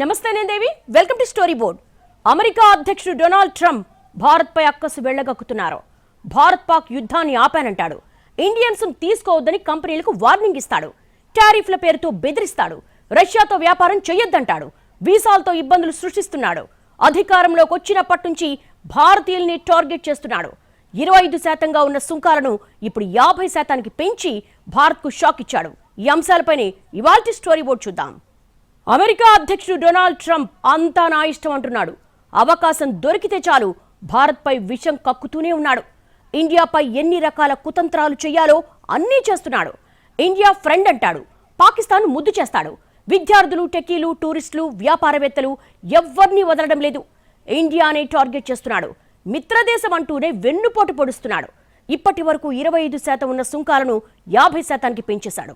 నమస్తే నేను Devi welcome to story board. America అధ్యక్షుడు డొనాల్డ్ ట్రంప్ భారత్పై అక్కసు వెళ్ళగక్కుతున్నారు. భారత్ పాక్ యుద్ధాన్ని ఆపానంటాడు. ఇండియన్స్ తీసుకోవద్దని కంపెనీలకు వార్నింగ్ ఇస్తాడు. టారిఫ్ల పేరుతో బెదిరిస్తాడు. రష్యాతో వ్యాపారం చేయొద్దంటాడు వీసాలతో ఇబ్బందులు సృష్టిస్తున్నాడు. అధికారంలోకి వచ్చినప్పటి నుంచి భారతీయుల్ని టార్గెట్ చేస్తున్నాడు. ఇరవై ఐదు శాతంగా ఉన్న సుంకాలను ఇప్పుడు యాభై శాతానికి పెంచి భారత్కు షాక్ ఇచ్చాడు. ఈ అంశాలపైనే ఇవాల్టి స్టోరీ బోర్డ్ చూద్దాం. అమెరికా అధ్యక్షుడు డొనాల్డ్ ట్రంప్ అంతా నా ఇష్టం అంటున్నాడు. అవకాశం దొరికితే చాలు భారత్పై విషం కక్కుతూనే ఉన్నాడు. ఇండియాపై ఎన్ని రకాల కుతంత్రాలు చేయాలో అన్నీ చేస్తున్నాడు. ఇండియా ఫ్రెండ్ అంటాడు పాకిస్తాన్ ముద్దు చేస్తాడు. విద్యార్థులు టెక్కీలు టూరిస్టులు వ్యాపారవేత్తలు ఎవ్వరినీ వదలడం లేదు. ఇండియానే టార్గెట్ చేస్తున్నాడు. మిత్రదేశం అంటూనే వెన్నుపోటు పొడుస్తున్నాడు. ఇప్పటి వరకు ఇరవై ఐదు శాతం ఉన్న సుంకాలను యాభై శాతానికి పెంచేశాడు.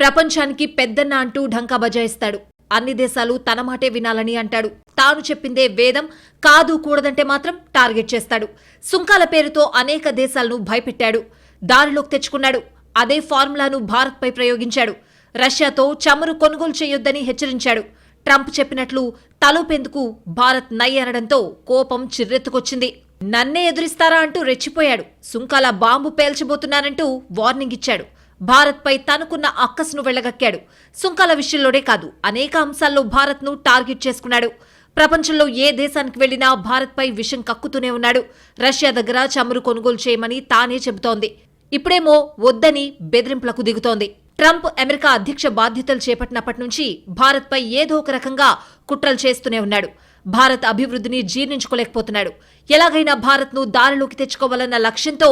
ప్రపంచానికి పెద్దన్న అంటూ ఢంకా బజాయిస్తాడు. అన్ని దేశాలు తన మాటే వినాలని అంటాడు. తాను చెప్పిందే వేదం కాదు కూడదంటే మాత్రం టార్గెట్ చేస్తాడు. సుంకాల పేరుతో అనేక దేశాలను భయపెట్టాడు. దారిలోకి తెచ్చుకున్నాడు. అదే ఫార్ములాను భారత్పై ప్రయోగించాడు. రష్యాతో చమురు కొనుగోలు చేయొద్దని హెచ్చరించాడు. ట్రంప్ చెప్పినట్లు తలూపేందుకు భారత్ నై అనడంతో కోపం చిర్రెత్తుకొచ్చింది. నన్నే ఎదురిస్తారా అంటూ రెచ్చిపోయాడు. సుంకాల బాంబు పేల్చబోతున్నానంటూ వార్నింగ్ ఇచ్చాడు. భారత్పై తనకున్న అక్కసును వెళ్ళగక్కాడు. సుంకాల విషయంలోనే కాదు అనేక అంశాల్లో భారత్ను టార్గెట్ చేసుకున్నాడు. ప్రపంచంలో ఏ దేశానికి వెళ్ళినా భారత్పై విషం కక్కుతూనే ఉన్నాడు. రష్యా దగ్గర చమురు కొనుగోలు చేయమని తానే చెబుతోంది. ఇప్పుడేమో వద్దని బెదిరింపులకు దిగుతోంది. ట్రంప్ అమెరికా అధ్యక్ష బాధ్యతలు చేపట్టినప్పటి నుంచి భారత్పై ఏదో ఒక రకంగా కుట్రలు చేస్తూనే ఉన్నాడు. భారత్ అభివృద్ధిని జీర్ణించుకోలేకపోతున్నాడు. ఎలాగైనా భారత్ను దారిలోకి తెచ్చుకోవాలన్న లక్ష్యంతో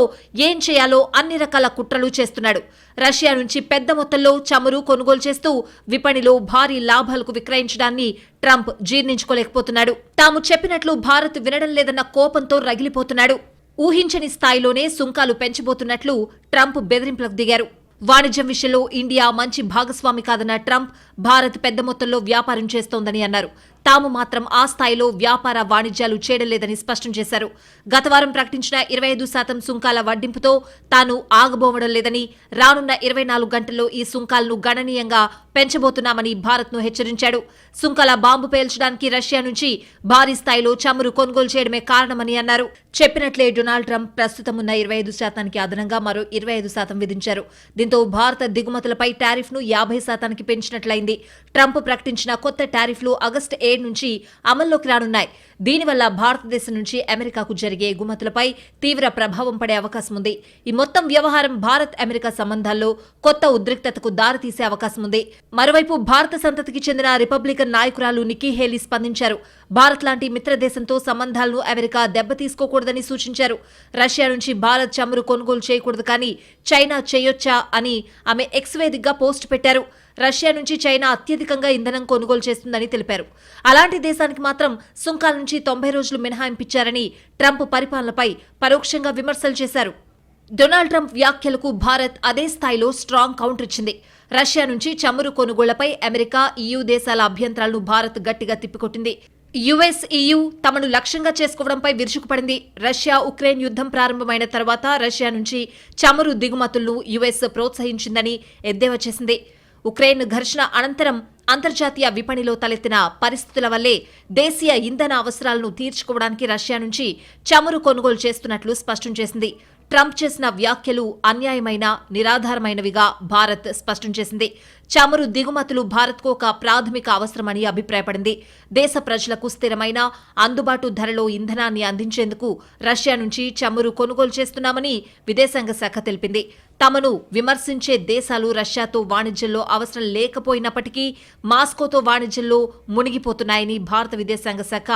ఏం చేయాలో అన్ని రకాల కుట్రలు చేస్తున్నాడు. రష్యా నుంచి పెద్ద మొత్తంలో చమురు కొనుగోలు చేస్తూ విపణిలో భారీ లాభాలకు విక్రయించడాన్ని ట్రంప్ జీర్ణించుకోలేకపోతున్నాడు. తాము చెప్పినట్లు భారత్ వినడం లేదన్న కోపంతో రగిలిపోతున్నాడు. ఊహించని స్థాయిలోనే సుంకాలు పెంచబోతున్నట్లు ట్రంప్ బెదిరింపులకు దిగారు. వాణిజ్యం విషయంలో ఇండియా మంచి భాగస్వామి కాదన్న ట్రంప్ భారత్ పెద్ద మొత్తంలో వ్యాపారం చేస్తోందని అన్నారు. తాము మాత్రం ఆ స్థాయిలో వ్యాపార వాణిజ్యాలు చేయడలేదని స్పష్టం చేశారు. గత వారం ప్రకటించిన ఇరవై ఐదు శాతం సుంకాల వడ్డింపుతో తాను ఆగబోవడం లేదని రానున్న ఇరవై నాలుగు గంటల్లో ఈ సుంకాలను గణనీయంగా పెంచబోతున్నామని భారత్ను హెచ్చరించాడు. సుంకాల బాంబు పేల్చడానికి రష్యా నుంచి భారీ స్థాయిలో చమురు కొనుగోలు చేయడమే కారణమని అన్నారు. చెప్పినట్లే డొనాల్డ్ ట్రంప్ ప్రస్తుతం ఉన్న ఇరవై ఐదు శాతానికి అదనంగా మరో ఇరవై ఐదు శాతం విధించారు. దీంతో భారత దిగుమతులపై టారిఫ్ను యాభై శాతానికి పెంచినట్లయింది. ట్రంప్ ప్రకటించిన కొత్త టారిఫ్లు ఆగస్టు ఏడు నుంచి అమల్లోకి రానున్నాయి. దీనివల్ల భారతదేశం నుంచి అమెరికాకు జరిగే ఎగుమతులపై తీవ్ర ప్రభావం పడే అవకాశం ఉంది. ఈ మొత్తం వ్యవహారం భారత్ అమెరికా సంబంధాల్లో కొత్త ఉద్రిక్తతకు దారితీసే అవకాశం ఉంది. మరోవైపు భారత సంతతికి చెందిన రిపబ్లికన్ నాయకురాలు నిక్కీ హేలీ స్పందించారు. భారత్ లాంటి మిత్రదేశంతో సంబంధాలను అమెరికా దెబ్బతీసుకోకూడదని సూచించారు. రష్యా నుంచి భారత్ చమురు కొనుగోలు చేయకూడదు కానీ చైనా చేయొచ్చా అని ఆమె ఎక్స్ వేదికగా పోస్ట్ పెట్టారు. రష్యా నుంచి చైనా అత్యధికంగా ఇంధనం కొనుగోలు చేస్తుందని తెలిపారు. అలాంటి దేశానికి మాత్రం సుంకాల నుంచి తొంభై రోజులు మినహాయింపించారని ట్రంప్ పరిపాలనపై పరోక్షంగా విమర్శలు చేశారు. డొనాల్డ్ ట్రంప్ వ్యాఖ్యలకు భారత్ అదే స్థాయిలో స్ట్రాంగ్ కౌంటర్ ఇచ్చింది. రష్యా నుంచి చమురు కొనుగోళ్ళపై అమెరికా ఈయూ దేశాల అభ్యంతరాలను భారత్ గట్టిగా తిప్పికొట్టింది. యుఎస్ ఈయూ తమను లక్ష్యంగా చేసుకోవడంపై విరుచుకుపడింది. రష్యా ఉక్రెయిన్ యుద్ధం ప్రారంభమైన తర్వాత రష్యా నుంచి చమురు దిగుమతులను యుఎస్ ప్రోత్సహించిందని ఎద్దేవా చేసింది. ఉక్రెయిన్ ఘర్షణ అనంతరం అంతర్జాతీయ విపణిలో తలెత్తిన పరిస్థితుల వల్లే దేశీయ ఇంధన అవసరాలను తీర్చుకోవడానికి రష్యా నుంచి చమురు కొనుగోలు చేస్తున్నట్లు స్పష్టం చేసింది. ట్రంప్ చేసిన వ్యాఖ్యలు అన్యాయమైన నిరాధారమైనవిగా భారత్ స్పష్టం చేసింది. చమురు దిగుమతులు భారత్కు ఒక ప్రాథమిక అవసరమని అభిప్రాయపడింది. దేశ ప్రజలకు స్థిరమైన అందుబాటు ధరలో ఇంధనాన్ని అందించేందుకు రష్యా నుంచి చమురు కొనుగోలు చేస్తున్నామని విదేశాంగ శాఖ తెలిపింది. తమను విమర్శించే దేశాలు రష్యాతో వాణిజ్యంలో అవసరం లేకపోయినప్పటికీ మాస్కోతో వాణిజ్యంలో మునిగిపోతున్నాయని భారత విదేశాంగ శాఖ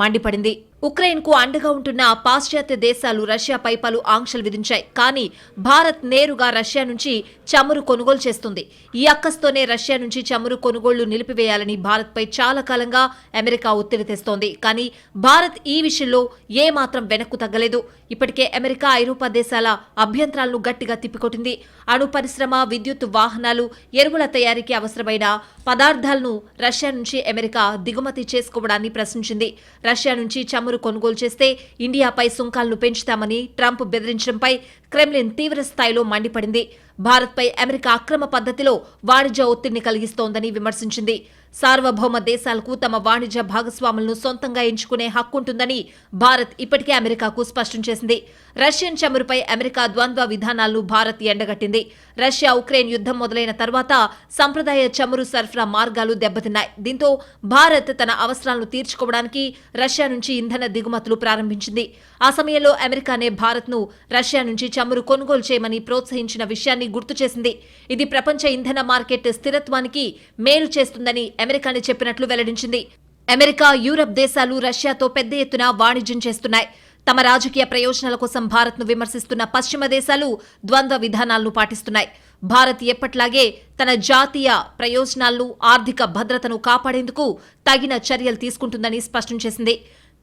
మండిపడింది. ఉక్రెయిన్కు అండగా ఉంటున్న పాశ్చాత్య దేశాలు రష్యాపై పలు ఆంక్షలు విధించాయి. కానీ భారత్ నేరుగా రష్యా నుంచి చమురు కొనుగోలు చేస్తుంది. ఈ అక్కస్తోనే రష్యా నుంచి చమురు కొనుగోళ్ళు నిలిపివేయాలని భారత్పై చాలా కాలంగా అమెరికా ఒత్తిడి తెస్తోంది. కానీ భారత్ ఈ విషయంలో ఏ మాత్రం వెనక్కు తగ్గలేదు. ఇప్పటికే అమెరికా ఐరోపా దేశాల అభ్యంతరాలను గట్టిగా తిప్పికొట్టింది. అణు పరిశ్రమ విద్యుత్ వాహనాలు ఎరువుల తయారీకి అవసరమైన పదార్థాలను రష్యా నుంచి అమెరికా దిగుమతి చేసుకోవడాన్ని ప్రశ్నించింది. రష్యా నుంచి చమురు కొనుగోలు చేస్తే ఇండియాపై సుంకాలను పెంచుతామని ట్రంప్ బెదిరించడంపై క్రెమ్లిన్ తీవ్ర స్థాయిలో మండిపడింది. భారత్పై అమెరికా అక్రమ పద్ధతిలో వాణిజ్య ఒత్తిడిని కలిగిస్తోందని విమర్శించింది. సార్వభౌమ దేశాలకు తమ వాణిజ్య భాగస్వాములను సొంతంగా ఎంచుకునే హక్కుంటుందని భారత్ ఇప్పటికే అమెరికాకు స్పష్టం చేసింది. రష్యన్ చమురుపై అమెరికా ద్వంద్వ విధానాలను భారత్ ఎండగట్టింది. రష్యా ఉక్రెయిన్ యుద్ధం మొదలైన తర్వాత సంప్రదాయ చమురు సరఫరా మార్గాలు దెబ్బతిన్నాయి. దీంతో భారత్ తన అవసరాలను తీర్చుకోవడానికి రష్యా నుంచి ఇంధన దిగుమతులు ప్రారంభించింది. ఆ సమయంలో అమెరికానే భారత్ను రష్యా నుంచి చమురు కొనుగోలు చేయమని ప్రోత్సహించిన విషయాన్ని గుర్తు చేసింది. ఇది ప్రపంచ ఇంధన మార్కెట్ స్థిరత్వానికి మేలు చేస్తుందని అమెరికానే చెప్పినట్లు వెల్లడించింది. అమెరికా యూరప్ దేశాలు రష్యాతో పెద్ద ఎత్తున వాణిజ్యం చేస్తున్నాయి. తమ రాజకీయ ప్రయోజనాల కోసం భారత్ను విమర్శిస్తున్న పశ్చిమ దేశాలు ద్వంద్వ విధానాలను పాటిస్తున్నాయి. భారత్ ఎప్పట్లాగే తన జాతీయ ప్రయోజనాలను ఆర్థిక భద్రతను కాపాడేందుకు తగిన చర్యలు తీసుకుంటుందని స్పష్టం చేసింది.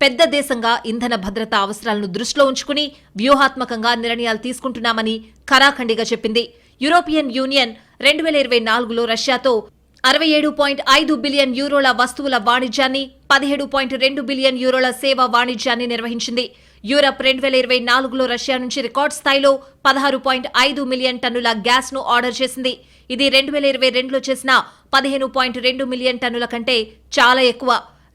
పెద్ద దేశంగా ఇంధన భద్రత అవసరాలను దృష్టిలో ఉంచుకుని వ్యూహాత్మకంగా నిర్ణయాలు తీసుకుంటున్నామని ఖరాఖండిగా చెప్పింది. యూరోపియన్ యూనియన్ రెండు వేల ఇరవై నాలుగులో రష్యాతో అరవై ఏడు పాయింట్ ఐదు బిలియన్ యూరోల వస్తువుల వాణిజ్యాన్ని పదిహేడు పాయింట్ రెండు బిలియన్ యూరోల సేవ వాణిజ్యాన్ని నిర్వహించింది. యూరప్ రెండు వేల ఇరవై నాలుగులో రష్యా నుంచి రికార్డ్ స్థాయిలో పదహారు పాయింట్ ఐదు మిలియన్ టన్నుల గ్యాస్ను ఆర్డర్ చేసింది. ఇది రెండు వేల ఇరవై రెండులో చేసిన పదిహేను పాయింట్ రెండు మిలియన్ టన్నుల కంటే చాలా ఎక్కువ.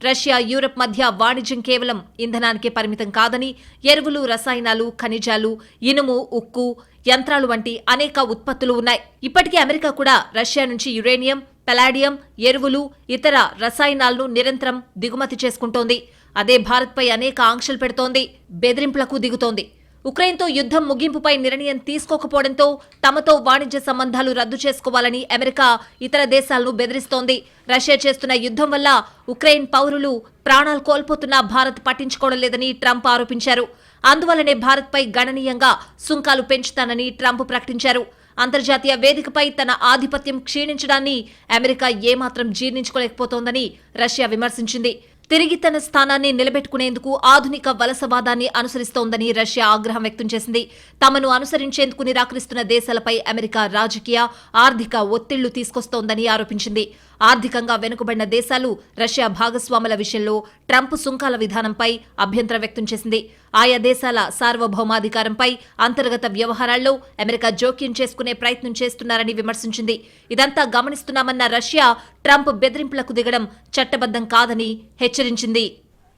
రష్యా యూరప్ మధ్య వాణిజ్యం కేవలం ఇంధనానికి పరిమితం కాదని ఎరువులు రసాయనాలు ఖనిజాలు ఇనుము ఉక్కు యంత్రాలు వంటి అనేక ఉత్పత్తులు ఉన్నాయి. ఇప్పటికే అమెరికా కూడా రష్యా నుంచి యురేనియం పెలాడియం ఎరువులు ఇతర రసాయనాలను నిరంతరం దిగుమతి చేసుకుంటోంది. అదే భారత్పై అనేక ఆంక్షలు పెడుతోంది బెదిరింపులకు దిగుతోంది. ఉక్రెయిన్తో యుద్ధం ముగింపుపై నిర్ణయం తీసుకోకపోవడంతో తమతో వాణిజ్య సంబంధాలు రద్దు చేసుకోవాలని అమెరికా ఇతర దేశాలను బెదిరిస్తోంది. రష్యా చేస్తున్న యుద్ధం వల్ల ఉక్రెయిన్ పౌరులు ప్రాణాలు కోల్పోతున్న భారత్ పట్టించుకోవడం లేదని ట్రంప్ ఆరోపించారు. అందువల్లనే భారత్పై గణనీయంగా సుంకాలు పెంచుతానని ట్రంప్ ప్రకటించారు. అంతర్జాతీయ వేదికపై తన ఆధిపత్యం క్షీణించడాన్ని అమెరికా ఏమాత్రం జీర్ణించుకోలేకపోతోందని రష్యా విమర్శించింది. తిరిగి తన స్థానాన్ని నిలబెట్టుకునేందుకు ఆధునిక వలసవాదాన్ని అనుసరిస్తోందని రష్యా ఆగ్రహం వ్యక్తం చేసింది. తమను అనుసరించేందుకు నిరాకరిస్తున్న దేశాలపై అమెరికా రాజకీయ ఆర్థిక ఒత్తిళ్ళు తీసుకొస్తోందని ఆరోపించింది. ఆర్థికంగా వెనుకబడిన దేశాలు రష్యా భాగస్వాముల విషయంలో ట్రంప్ సుంకాల విధానంపై అభ్యంతరం వ్యక్తం చేసింది. ఆయా దేశాల సార్వభౌమాధికారంపై అంతర్గత వ్యవహారాల్లో అమెరికా జోక్యం చేసుకునే ప్రయత్నం చేస్తున్నారని విమర్శించింది. ఇదంతా గమనిస్తున్నామన్న రష్యా ట్రంప్ బెదిరింపులకు దిగడం చట్టబద్ధం కాదని హెచ్చరించింది.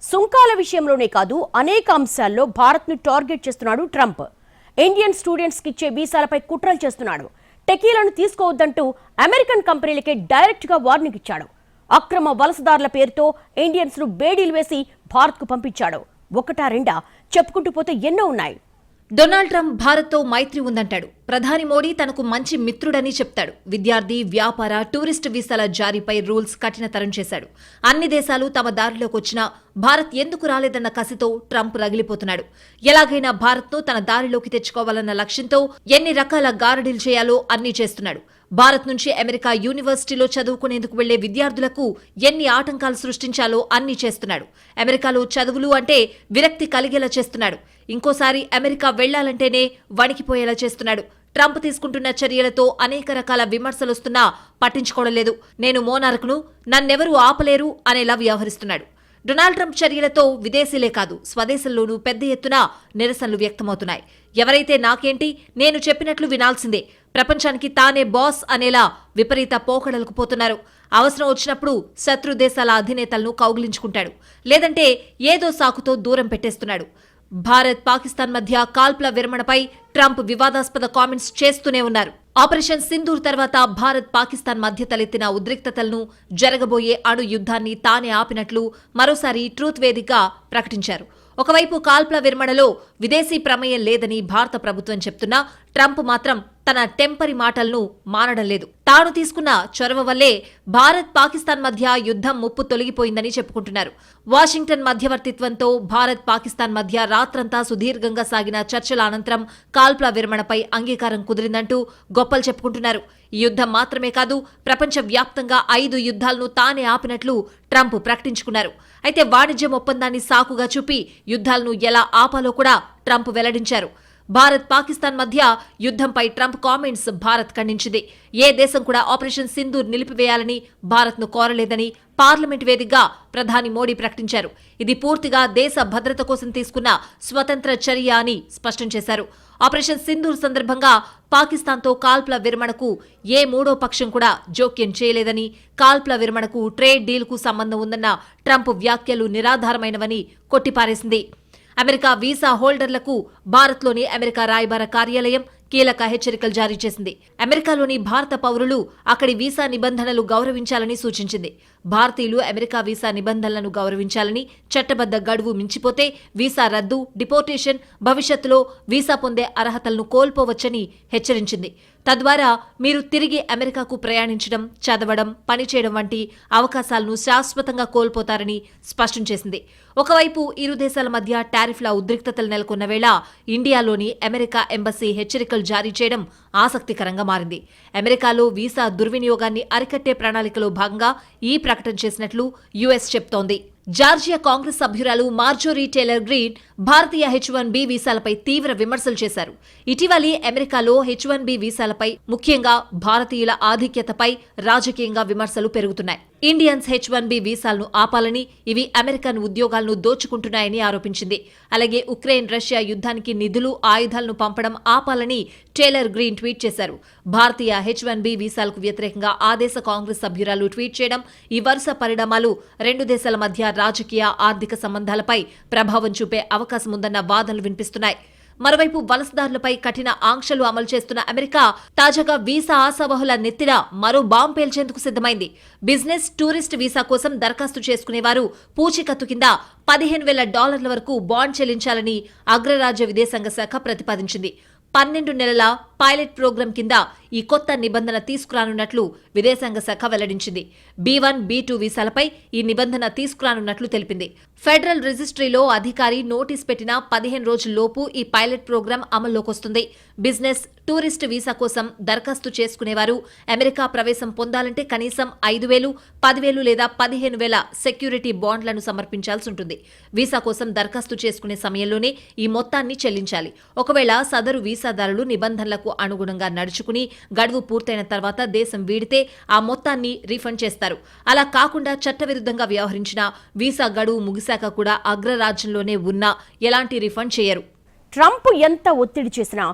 సుంకాల విషయంలోనే కాదు అనేక అంశాల్లో భారత్ను టార్గెట్ చేస్తున్నాడు ట్రంప్. ఇండియన్ స్టూడెంట్స్కి ఇచ్చే వీసాలపై కుట్రలు చేస్తున్నాడు. టెకీలను తీసుకోవద్దంటూ అమెరికన్ కంపెనీలకే డైరెక్ట్గా వార్నింగ్ ఇచ్చాడు. అక్రమ వలసదారుల పేరుతో ఇండియన్స్ను బేడీలు వేసి భారత్కు పంపించాడు. ఒకటా రెండా చెప్పుకుంటూ పోతే ఎన్నో ఉన్నాయి. డొనాల్డ్ ట్రంప్ భారత్తో మైత్రి ఉందంటాడు. ప్రధాని మోడీ తనకు మంచి మిత్రుడని చెప్తాడు. విద్యార్థి వ్యాపార టూరిస్ట్ వీసాల జారీపై రూల్స్ కఠినతరం చేశాడు. అన్ని దేశాలు తమ దారిలోకి వచ్చినా భారత్ ఎందుకు రాలేదన్న కసితో ట్రంప్ రగిలిపోతున్నాడు. ఎలాగైనా భారత్ను తన దారిలోకి తెచ్చుకోవాలన్న లక్ష్యంతో ఎన్ని రకాల గారడీలు చేయాలో అన్నీ చేస్తున్నాడు. భారత్ నుంచి అమెరికా యూనివర్సిటీలో చదువుకునేందుకు వెళ్ళే విద్యార్థులకు ఎన్ని ఆటంకాలు సృష్టించాలో అన్నీ చేస్తున్నాడు. అమెరికాలో చదువులు అంటే విరక్తి కలిగేలా చేస్తున్నాడు. ఇంకోసారి అమెరికా వెళ్ళాలంటేనే వణికిపోయేలా చేస్తున్నాడు. ట్రంప్ తీసుకుంటున్న చర్యలతో అనేక రకాల విమర్శలు వస్తున్నా పట్టించుకోవడం లేదు. నేను మోనార్క్ను నన్నెవరూ ఆపలేరు అనేలా వ్యవహరిస్తున్నాడు. డొనాల్డ్ ట్రంప్ చర్యలతో విదేశీలే కాదు స్వదేశంలోనూ పెద్ద ఎత్తున నిరసనలు వ్యక్తమవుతున్నాయి. ఎవరైతే నాకేంటి నేను చెప్పినట్లు వినాల్సిందే. ప్రపంచానికి తానే బాస్ అనేలా విపరీత పోకడలకు పోతున్నారు. అవసరం వచ్చినప్పుడు శత్రు దేశాల అధినేతలను కౌగిలించుకుంటాడు. లేదంటే ఏదో సాకుతో దూరం పెట్టేస్తున్నాడు. భారత్ పాకిస్తాన్ మధ్య కాల్పుల విరమణపై ట్రంప్ వివాదాస్పద కామెంట్స్ చేస్తూనే ఉన్నారు. ఆపరేషన్ సింధూర్ తర్వాత భారత్ పాకిస్తాన్ మధ్య తలెత్తిన ఉద్రిక్తతలను జరగబోయే అణు యుద్ధాన్ని తానే ఆపినట్లు మరోసారి ట్రూత్ వేదిక ప్రకటించారు. ఒకవైపు కాల్పుల విరమణలో విదేశీ ప్రమేయం లేదని భారత ప్రభుత్వం చెప్తున్నా ట్రంప్ మాత్రం తన టెంపరి మాటలను మానడం లేదు. తాను తీసుకున్న చొరవ వల్లే భారత్ పాకిస్తాన్ మధ్య యుద్ధం ముప్పు తొలగిపోయిందని చెప్పుకుంటున్నారు. వాషింగ్టన్ మధ్యవర్తిత్వంతో భారత్ పాకిస్తాన్ మధ్య రాత్రంతా సుదీర్ఘంగా సాగిన చర్చల అనంతరం కాల్పుల విరమణపై అంగీకారం కుదిరిందంటూ గొప్పలు చెప్పుకుంటున్నారు. ఈ యుద్ధం మాత్రమే కాదు ప్రపంచ వ్యాప్తంగా ఐదు యుద్ధాలను తానే ఆపినట్లు ట్రంప్ ప్రకటించుకున్నారు. అయితే వాణిజ్యం ఒప్పందాన్ని సాకుగా చూపి యుద్ధాలను ఎలా ఆపాలో కూడా ట్రంప్ వెల్లడించారు. భారత్ పాకిస్తాన్ మధ్య యుద్ధంపై ట్రంప్ కామెంట్స్ భారత్ ఖండించింది. ఏ దేశం కూడా ఆపరేషన్ సింధూర్ నిలిపివేయాలని భారత్ను కోరలేదని పార్లమెంట్ వేదికగా ప్రధాని మోడీ ప్రకటించారు. ఇది పూర్తిగా దేశ భద్రత కోసం తీసుకున్న స్వతంత్ర చర్య అని స్పష్టం చేశారు. ఆపరేషన్ సింధూర్ సందర్భంగా పాకిస్తాన్తో కాల్పుల విరమణకు ఏ మూడో పక్షం కూడా జోక్యం చేయలేదని కాల్పుల విరమణకు ట్రేడ్ డీల్కు సంబంధం ఉందన్న ట్రంప్ వ్యాఖ్యలు నిరాధారమైనవని కొట్టిపారేసింది. అమెరికా వీసా హోల్డర్లకు భారత్లోని అమెరికా రాయబార కార్యాలయం కీలక హెచ్చరికలు జారీ చేసింది. అమెరికాలోని భారత పౌరులు అక్కడి వీసా నిబంధనలు గౌరవించాలని సూచించింది. భారతీయులు అమెరికా వీసా నిబంధనలను గౌరవించాలని చట్టబద్ధ గడువు మించిపోతే వీసా రద్దు డిపోర్టేషన్ భవిష్యత్తులో వీసా పొందే అర్హతలను కోల్పోవచ్చని హెచ్చరించింది. తద్వారా మీరు తిరిగి అమెరికాకు ప్రయాణించడం చదవడం పనిచేయడం వంటి అవకాశాలను శాశ్వతంగా కోల్పోతారని స్పష్టం చేసింది. ఒకవైపు ఇరు దేశాల మధ్య టారిఫ్ల ఉద్రిక్తతలు నెలకొన్న వేళ ఇండియాలోని అమెరికా ఎంబసీ హెచ్చరికలు జారీ చేయడం ఆసక్తికరంగా మారింది. అమెరికాలో వీసా దుర్వినియోగాన్ని అరికట్టే ప్రణాళికలో భాగంగా ఈ ప్రకటన చేసినట్లు యుఎస్ చెప్తోంది. జార్జియా కాంగ్రెస్ సభ్యురాలు మార్జోరీ టేలర్ గ్రీన్ భారతీయ హెచ్ వన్ బి వీసాలపై తీవ్ర విమర్శలు చేశారు. ఇటీవలి అమెరికాలో హెచ్ వన్ బి వీసాలపై ముఖ్యంగా భారతీయుల ఆధిక్యతపై రాజకీయంగా విమర్శలు పెరుగుతున్నాయి. ఇండియన్స్ హెచ్ వన్ బి వీసాలను ఆపాలని ఇవి అమెరికన్ ఉద్యోగాలను దోచుకుంటున్నాయని ఆరోపించింది. అలాగే ఉక్రెయిన్ రష్యా యుద్ధానికి నిధులు ఆయుధాలను పంపడం ఆపాలని టేలర్ గ్రీన్ ట్వీట్ చేశారు. భారతీయ హెచ్ వన్ బి వీసాలకు వ్యతిరేకంగా ఆ దేశ కాంగ్రెస్ సభ్యురాలు ట్వీట్ చేయడం ఈ వరుస పరిణామాలు రెండు దేశాల మధ్య రాజకీయ ఆర్థిక సంబంధాలపై ప్రభావం చూపే అవకాశం ఉందన్న వాదనలు వినిపిస్తున్నాయి. మరోవైపు వలసదారులపై కఠిన ఆంక్షలు అమలు చేస్తున్న అమెరికా తాజాగా వీసా ఆశావహుల నెత్తిన మరో బాంబు పేల్చేందుకు సిద్ధమైంది. బిజినెస్ టూరిస్ట్ వీసా కోసం దరఖాస్తు చేసుకునేవారు పూచీకత్తు కింద పదిహేను వేల డాలర్ల వరకు బాండ్ చెల్లించాలని అగ్రరాజ్య విదేశాంగ శాఖ ప్రతిపాదించింది. పన్నెండు నెలల పైలట్ ప్రోగ్రాం కింద ఈ కొత్త నిబంధన తీసుకురానున్నట్లు విదేశాంగ శాఖ వెల్లడించింది. బీ వన్ బీ టూ వీసాలపై ఈ నిబంధన తీసుకురానున్నట్లు తెలిపింది. ఫెడరల్ రిజిస్ట్రీలో అధికారి నోటీస్ పెట్టిన పదిహేను రోజుల్లోపు ఈ పైలట్ ప్రోగ్రాం అమల్లోకొస్తుంది బిజినెస్ టూరిస్ట్ వీసా కోసం దరఖాస్తు చేసుకునేవారు అమెరికా ప్రవేశం పొందాలంటే కనీసం ఐదు వేలు పదివేలు లేదా పదిహేను వేల సెక్యూరిటీ బాండ్లను సమర్పించాల్సి ఉంటుంది. వీసా కోసం దరఖాస్తు చేసుకునే సమయంలోనే ఈ మొత్తాన్ని చెల్లించాలి. ఒకవేళ సదరు వీసా వీసాదారులు నిబంధనలకు అనుగుణంగా నడుచుకుని గడువు పూర్తయిన తర్వాత దేశం వీడితే ఆ మొత్తాన్ని రీఫండ్ చేస్తారు. అలా కాకుండా చట్టవిరుద్ధంగా వ్యవహరించిన వీసా గడువు ముగిశాక కూడా అగ్రరాజ్యంలోనే ఉన్నా ఎలాంటి రీఫండ్ చేయరు. ట్రంప్ ఎంత ఒత్తిడి చేసినా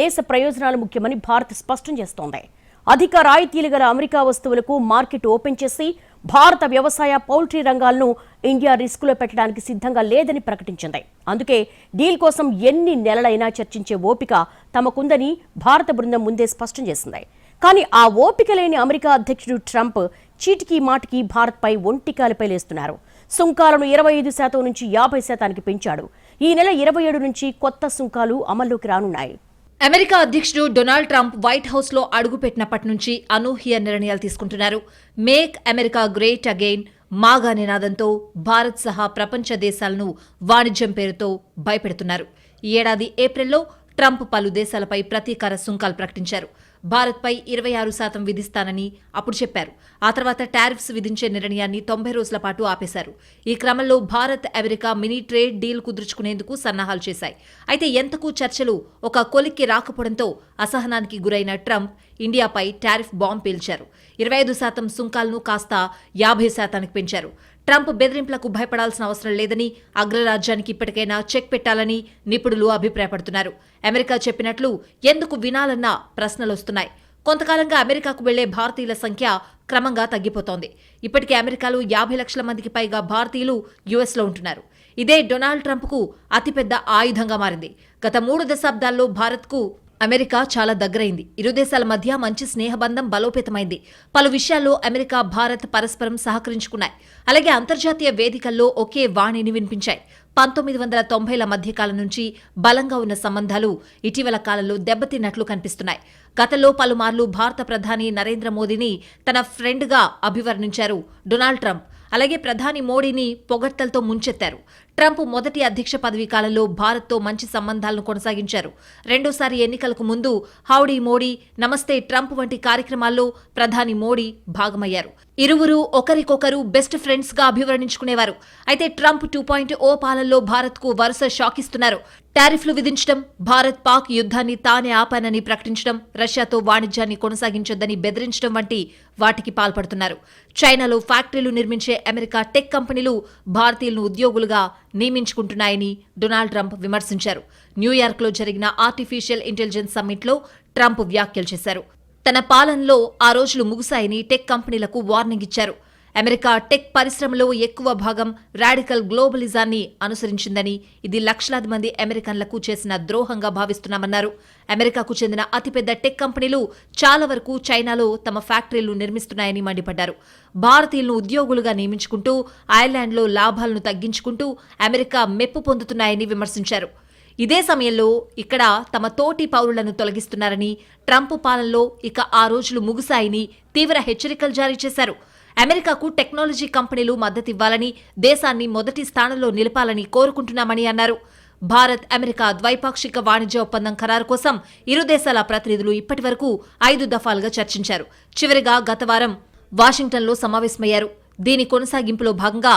దేశ ప్రయోజనాలు ముఖ్యమని భారత్ స్పష్టం చేస్తోంది. అధిక రాయితీలు గల అమెరికా వస్తువులకు మార్కెట్ ఓపెన్ చేసి భారత వ్యవసాయ పౌల్ట్రీ రంగాలను ఇండియా రిస్కులో పెట్టడానికి సిద్ధంగా లేదని ప్రకటించింది. అందుకే డీల్ కోసం ఎన్ని నెలలైనా చర్చించే ఓపిక తమకుందని భారత బృందం ముందే స్పష్టం చేసింది. కానీ ఆ ఓపిక లేని అమెరికా అధ్యక్షుడు ట్రంప్ చీటికి మాటికి భారత్పై ఒంటికాలిపై లేస్తున్నారు. సుంకాలను ఇరవై ఐదు శాతం నుంచి యాభై శాతానికి పెంచాడు. ఈ నెల ఇరవై ఏడు నుంచి కొత్త సుంకాలు అమల్లోకి రానున్నాయి. అమెరికా అధ్యక్షుడు డొనాల్డ్ ట్రంప్ వైట్ హౌస్లో అడుగుపెట్టినప్పటి నుంచి అనూహ్య నిర్ణయాలు తీసుకుంటున్నారు. Make America great again MAGA నినాదంతో భారత్ సహా ప్రపంచ దేశాలను వాణిజ్యం పేరుతో భయపెడుతున్నారు. ఈ ఏడాది ఏప్రిల్లో ట్రంప్ పలు దేశాలపై ప్రతీకార సుంకాలు ప్రకటించారు. భారత్పై ఇరవై ఆరు శాతం విధిస్తానని అప్పుడు చెప్పారు. ఆ తర్వాత టారిఫ్స్ విధించే నిర్ణయాన్ని తొంభై రోజుల పాటు ఆపేశారు. ఈ క్రమంలో Bharat America mini trade deal కుదుర్చుకునేందుకు సన్నాహాలు చేశాయి. అయితే ఎంతకు చర్చలు ఒక కొలిక్కి రాకపోవడంతో అసహనానికి గురైన ట్రంప్ ఇండియాపై టారిఫ్ బాంబ్ పేల్చారు. ఇరవై ఐదు శాతం సుంకాలను కాస్త యాభై శాతానికి పెంచారు. ట్రంప్ బెదిరింపులకు భయపడాల్సిన అవసరం లేదని అగ్రరాజ్యానికి ఇప్పటికైనా చెక్ పెట్టాలని నిపుణులు అభిప్రాయపడుతున్నారు. అమెరికా చెప్పినట్లు ఎందుకు వినాలన్న ప్రశ్నలొస్తున్నాయి కొంతకాలంగా అమెరికాకు వెళ్ళే భారతీయుల సంఖ్య క్రమంగా తగ్గిపోతోంది. ఇప్పటికే అమెరికాలో యాభై లక్షల మందికి పైగా భారతీయులు యుఎస్లో ఉంటున్నారు. ఇదే డొనాల్డ్ ట్రంప్కు అతిపెద్ద ఆయుధంగా మారింది. గత మూడు దశాబ్దాల్లో భారత్కు అమెరికా చాలా దగ్గరైంది. ఇరు దేశాల మధ్య మంచి స్నేహబంధం బలోపేతమైంది. పలు విషయాల్లో అమెరికా భారత్ పరస్పరం సహకరించుకున్నాయి. అలాగే అంతర్జాతీయ వేదికల్లో ఒకే వాణిని వినిపించాయి. పంతొమ్మిది వందల తొంభైల మధ్యకాలం నుంచి బలంగా ఉన్న సంబంధాలు ఇటీవల కాలంలో దెబ్బతిన్నట్లు కనిపిస్తున్నాయి. గతంలో పలుమార్లు భారత ప్రధాని నరేంద్ర మోదీని తన ఫ్రెండ్గా అభివర్ణించారు డొనాల్డ్ ట్రంప్. అలాగే ప్రధాని మోడీని పొగడ్తలతో ముంచెత్తారు. ట్రంప్ మొదటి అధ్యక్ష పదవీ కాలంలో భారత్తో మంచి సంబంధాలను కొనసాగించారు. రెండోసారి ఎన్నికలకు ముందు హౌడీ మోడీ నమస్తే ట్రంప్ వంటి కార్యక్రమాల్లో ప్రధాని మోడీ భాగమయ్యారు. ఇరువురు ఒకరికొకరు బెస్ట్ ఫ్రెండ్స్గా అభివర్ణించుకునేవారు. అయితే ట్రంప్ టూ పాయింట్ ఓ పాలనలో భారత్కు వరుస షాక్ ఇస్తున్నారు టారిఫ్లు విధించడం భారత్ పాక్ యుద్ధాన్ని తానే ఆపానని ప్రకటించడం రష్యాతో వాణిజ్యాన్ని కొనసాగించొద్దని బెదిరించడం వంటి వాటికి పాల్పడుతున్నారు. చైనాలో ఫ్యాక్టరీలు నిర్మించే అమెరికా టెక్ కంపెనీలు భారతీయులను ఉద్యోగులుగా నియమించుకుంటున్నాయని డొనాల్డ్ ట్రంప్ విమర్శించారు. న్యూయార్క్లో జరిగిన ఆర్టిఫిషియల్ ఇంటెలిజెన్స్ సమ్మిట్లో ట్రంప్ వ్యాఖ్యలు చేశారు. తన పాలనలో ఆ రోజులు ముగుసాయని టెక్ కంపెనీలకు వార్నింగ్ ఇచ్చారు. అమెరికా టెక్ పరిశ్రమలో ఎక్కువ భాగం రాడికల్ గ్లోబలిజాన్ని అనుసరించిందని ఇది లక్షలాది మంది అమెరికన్లకు చేసిన ద్రోహంగా భావిస్తున్నామన్నారు. అమెరికాకు చెందిన అతిపెద్ద టెక్ కంపెనీలు చాలా వరకు చైనాలో తమ ఫ్యాక్టరీలు నిర్మిస్తున్నాయని మండిపడ్డారు. భారతీయులను ఉద్యోగులుగా నియమించుకుంటూ ఐర్లాండ్లో లాభాలను తగ్గించుకుంటూ అమెరికా మెప్పు పొందుతున్నాయని విమర్శించారు. ఇదే సమయంలో ఇక్కడ తమ తోటి పౌరులను తొలగిస్తున్నారని ట్రంప్ పాలనలో ఇక ఆ రోజులు ముగుసాయని తీవ్ర హెచ్చరికలు జారీ చేశారు. అమెరికాకు టెక్నాలజీ కంపెనీలు మద్దతివ్వాలని దేశాన్ని మొదటి స్థానంలో నిలపాలని కోరుకుంటున్నామని అన్నారు. భారత్ అమెరికా ద్వైపాక్షిక వాణిజ్య ఒప్పందం ఖరారు కోసం ఇరు దేశాల ప్రతినిధులు ఇప్పటివరకు ఐదు దఫాలుగా చర్చించారు. చివరిగా గత వారం వాషింగ్టన్లో సమావేశమయ్యారు. దీని కొనసాగింపులో భాగంగా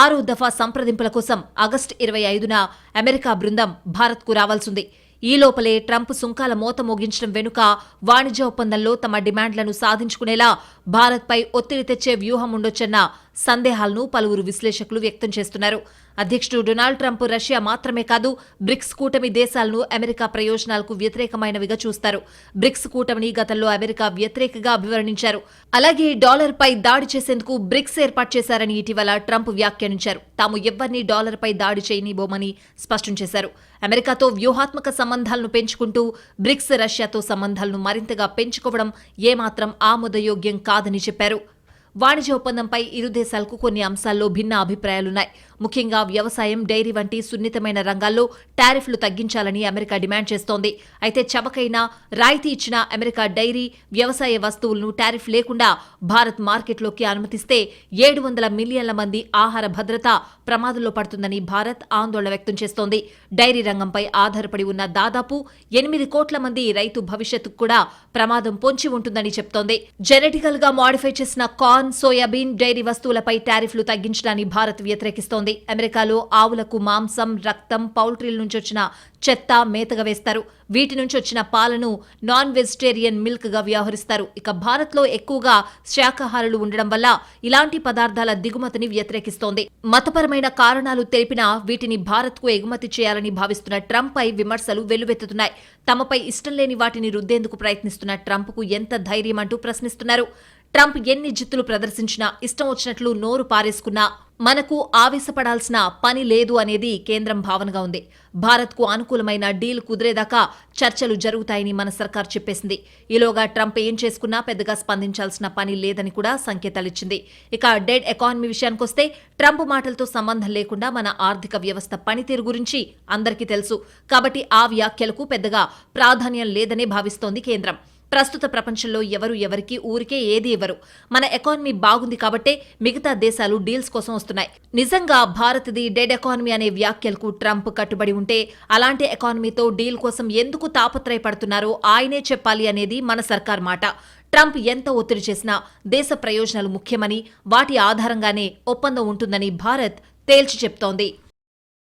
ఆరో దఫా సంప్రదింపుల కోసం ఆగస్టు ఇరవై ఐదున అమెరికా బృందం భారత్కు రావాల్సింది. ఈ లోపలే ట్రంప్ సుంకాల మోత మోగించడం వెనుక వాణిజ్య ఒప్పందంలో తమ డిమాండ్లను సాధించుకునేలా భారత్పై ఒత్తిడి తెచ్చే వ్యూహం ఉండొచ్చన్న సందేహాలను పలువురు విశ్లేషకులు వ్యక్తం చేస్తున్నారు. అధ్యక్షుడు డొనాల్డ్ ట్రంప్ రష్యా మాత్రమే కాదు బ్రిక్స్ కూటమి దేశాలను అమెరికా ప్రయోజనాలకు వ్యతిరేకమైనవిగా చూస్తారు. బ్రిక్స్ కూటమిని గతంలో అమెరికా వ్యతిరేకగా అభివర్ణించారు. అలాగే డాలర్పై దాడి చేసేందుకు బ్రిక్స్ ఏర్పాటు చేశారని ఇటీవల ట్రంప్ వ్యాఖ్యానించారు. తాము ఎవ్వరినీ డాలర్పై దాడి చేయనిబోమని స్పష్టం చేశారు. అమెరికాతో వ్యూహాత్మక సంబంధాలను పెంచుకుంటూ బ్రిక్స్ రష్యాతో సంబంధాలను మరింతగా పెంచుకోవడం ఏమాత్రం ఆమోదయోగ్యం కాదని చెప్పారు. వాణిజ్య ఒప్పందంపై ఇరు దేశాలకు కొన్ని అంశాల్లో భిన్న అభిప్రాయాలున్నాయి. ముఖ్యంగా వ్యవసాయం డైరీ వంటి సున్నితమైన రంగాల్లో టారిఫ్లు తగ్గించాలని అమెరికా డిమాండ్ చేస్తోంది. అయితే చవకైన రాయితీ ఇచ్చిన అమెరికా డైరీ వ్యవసాయ వస్తువులను టారిఫ్ లేకుండా భారత్ మార్కెట్లోకి అనుమతిస్తే ఏడు వందల మిలియన్ల మంది ఆహార భద్రత ప్రమాదంలో పడుతుందని భారత్ ఆందోళన వ్యక్తం చేస్తోంది. డైరీ రంగంపై ఆధారపడి ఉన్న దాదాపు ఎనిమిది కోట్ల మంది రైతు భవిష్యత్తుకు కూడా ప్రమాదం పొంచి ఉంటుందని చెప్తోంది. జెనెటికల్గా మాడిఫై చేసిన కార్న్ సోయాబీన్ డైరీ వస్తువులపై టారిఫ్లు తగ్గించడాన్ని భారత్ వ్యతిరేకిస్తోంది. అమెరికాలో ఆవులకు మాంసం రక్తం పౌల్ట్రీల నుంచి వచ్చిన చెత్త మేతగా వేస్తారు. వీటి నుంచి వచ్చిన పాలను నాన్ వెజిటేరియన్ మిల్క్గా వ్యవహరిస్తారు. ఇక భారత్లో ఎక్కువగా శాకాహారులు ఉండడం వల్ల ఇలాంటి పదార్థాల దిగుమతిని వ్యతిరేకిస్తోంది. మతపరమైన కారణాలు తెలిపినా వీటిని భారత్కు ఎగుమతి చేయాలని భావిస్తున్న ట్రంప్ పై విమర్శలు వెల్లువెత్తుతున్నాయి. తమపై ఇష్టం లేని వాటిని రుద్దేందుకు ప్రయత్నిస్తున్న ట్రంప్కు ఎంత ధైర్యం అంటూ ప్రశ్నిస్తున్నారు. ట్రంప్ ఎన్ని జిత్తులు ప్రదర్శించినా ఇష్టం వచ్చినట్లు నోరు పారేసుకున్నా మనకు ఆవేశపడాల్సిన పని లేదు అనేది కేంద్రం భావనగా ఉంది. భారత్కు అనుకూలమైన డీల్ కుదిరేదాకా చర్చలు జరుగుతాయని మన సర్కార్ చెప్పేసింది. ఈలోగా ట్రంప్ ఏం చేసుకున్నా పెద్దగా స్పందించాల్సిన పని లేదని కూడా సంకేతాలిచ్చింది ఇక డెడ్ ఎకానమీ విషయానికొస్తే ట్రంప్ మాటలతో సంబంధం లేకుండా మన ఆర్థిక వ్యవస్థ పనితీరు గురించి అందరికీ తెలుసు. కాబట్టి ఆ వ్యాఖ్యలకు పెద్దగా ప్రాధాన్యం లేదనే భావిస్తోంది కేంద్రం. ప్రస్తుత ప్రపంచంలో ఎవరు ఎవరికి ఊరికే ఏది ఇవ్వరు. మన ఎకానమీ బాగుంది కాబట్టే మిగతా దేశాలు డీల్స్ కోసం వస్తున్నాయి. నిజంగా భారత్ది డెడ్ ఎకానమీ అనే వ్యాఖ్యలకు ట్రంప్ కట్టుబడి ఉంటే అలాంటి ఎకానమీతో డీల్ కోసం ఎందుకు తాపత్రయపడుతున్నారో ఆయనే చెప్పాలి అనేది మన సర్కార్ మాట. ట్రంప్ ఎంత ఒత్తిడి చేసినా దేశ ప్రయోజనాలు ముఖ్యమని వాటి ఆధారంగానే ఒప్పందం ఉంటుందని భారత్ తేల్చి చెప్తోంది.